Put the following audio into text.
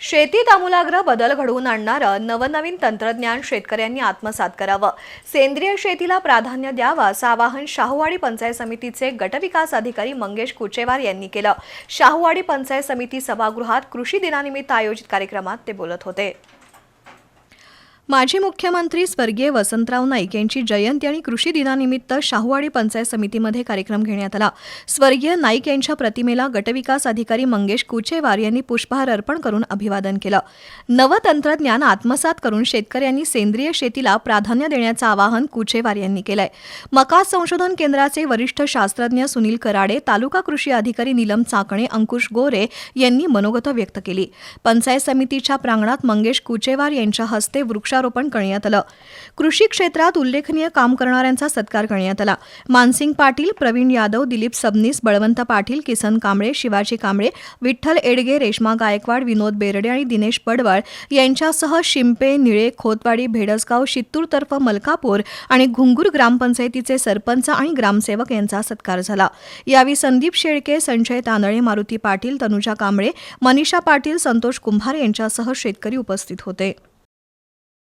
शेतीत आमूलाग्र बदल घडवून आणणारं नवनवीन तंत्रज्ञान शेतकऱ्यांनी आत्मसात करावं. सेंद्रिय शेतीला प्राधान्य द्यावं असं आवाहन शाहूवाडी पंचायत समितीचे गटविकास अधिकारी मंगेश कुचेवार यांनी केलं. शाहूवाडी पंचायत समिती सभागृहात कृषी दिनानिमित्त आयोजित कार्यक्रमात ते बोलत होते. माजी मुख्यमंत्री स्वर्गीय वसंतराव नाईक यांची जयंती आणि कृषी दिनानिमित्त शाहूवाडी पंचायत समितीमध्ये कार्यक्रम घेण्यात आला. स्वर्गीय नाईक यांच्या प्रतिमेला गटविकास अधिकारी मंगेश कुचेवार यांनी पुष्पहार अर्पण करून अभिवादन केलं. नवं तंत्रज्ञान आत्मसात करून शेतकऱ्यांनी सेंद्रिय शेतीला प्राधान्य देण्याचं आवाहन कुचेवार यांनी केलंय. मका संशोधन केंद्राचे वरिष्ठ शास्त्रज्ञ सुनील कराडे तालुका कृषी अधिकारी नीलम चाकणे अंकुश गोरे यांनी मनोगत व्यक्त केली. पंचायत समितीच्या प्रांगणात मंगेश कुचेवार यांच्या हस्ते वृक्ष वृक्षारोपण करण्यात आलं. कृषी क्षेत्रात उल्लेखनीय काम करणाऱ्यांचा सत्कार करण्यात आला. मानसिंग पाटील प्रवीण यादव दिलीप सबनीस बळवंत पाटील किसन कांबळे शिवाजी कांबळे विठ्ठल एडगे रेश्मा गायकवाड विनोद बेरडे आणि दिनेश पडवळ यांच्यासह शिंपे निळे खोतवाडी भेडसगाव शित्तूरतर्फ मलकापूर आणि घुंगूर ग्रामपंचायतीचे सरपंच आणि ग्रामसेवक यांचा सत्कार झाला. यावेळी संदीप शेळके संजय तांदळे मारुती पाटील तनुजा कांबळे मनीषा पाटील संतोष कुंभार यांच्यासह शेतकरी उपस्थित होते.